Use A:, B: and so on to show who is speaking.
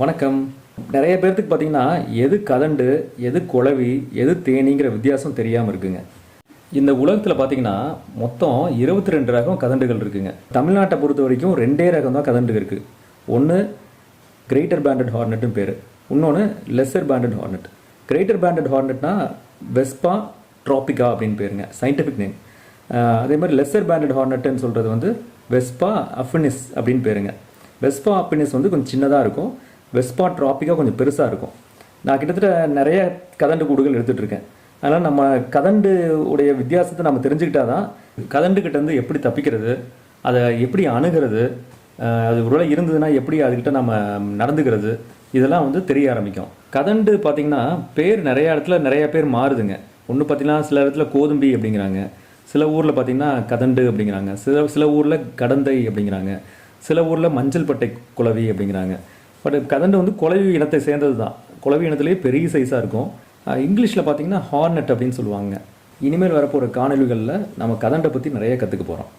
A: வணக்கம். நிறைய பேர்த்துக்கு பார்த்தீங்கன்னா எது கதண்டு எது குழவி எது தேனிங்கிற வித்தியாசம் தெரியாமல் இருக்குங்க. இந்த உலகத்தில் பார்த்தீங்கன்னா மொத்தம் இருபத்தி ரெண்டு ரகம் கதண்டுகள் இருக்குங்க. தமிழ்நாட்டை பொறுத்த வரைக்கும் ரெண்டே ரகம் தான் கதண்டு இருக்குது ஒன்று கிரேட்டர் பேண்டட் ஹார்னட்னு பேர். இன்னொன்று lesser banded hornet greater banded ஹார்னட்னா Vespa tropica அப்படின்னு பேருங்க. சயின்டிஃபிக் நேம் அதே மாதிரி லெஸ்ஸர் பேண்டட் ஹார்னட்டுன்னு சொல்கிறது வந்து வெஸ்பா அஃபினிஸ் அப்படின்னு பேருங்க. வெஸ்பா அஃபினிஸ் வந்து கொஞ்சம் சின்னதாக இருக்கும். வெஸ்பா டிராபிக்காக கொஞ்சம் பெருசாக இருக்கும். நான் கிட்டத்தட்ட நிறைய கதண்டு கூடுகள் எடுத்துகிட்டு இருக்கேன் அதனால் நம்ம கதண்டு உடைய வித்தியாசத்தை நம்ம தெரிஞ்சுக்கிட்டா தான் கதண்டுக்கிட்டேருந்து எப்படி தப்பிக்கிறது அதை எப்படி அணுகிறது அது உருளை இருந்ததுன்னா எப்படி அதுக்கிட்ட நம்ம நடந்துக்கிறது இதெல்லாம் வந்து தெரிய ஆரம்பிக்கும். கதண்டு பார்த்திங்கன்னா பேர் நிறைய இடத்துல நிறைய பேர் மாறுதுங்க. ஒன்று பார்த்தீங்கன்னா சில இடத்துல கோதும்பி அப்படிங்கிறாங்க. சில ஊரில் பார்த்தீங்கன்னா கதண்டு அப்படிங்கிறாங்க. சில சில ஊரில் கடந்தை அப்படிங்கிறாங்க. சில ஊரில் மஞ்சள் பட்டை குளவி அப்படிங்கிறாங்க. பட் கதண்டு வந்து குலவி இனத்தை சேர்ந்தது தான் குலவி இனத்திலேயே பெரிய சைஸாக இருக்கும். இங்கிலீஷில் பார்த்தீங்கன்னா ஹார்னட் அப்படின்னு சொல்லுவாங்க. இனிமேல் வரப்போகிற காணொலிகளில் நம்ம கதண்டை பற்றி நிறைய கற்றுக்க போகிறோம்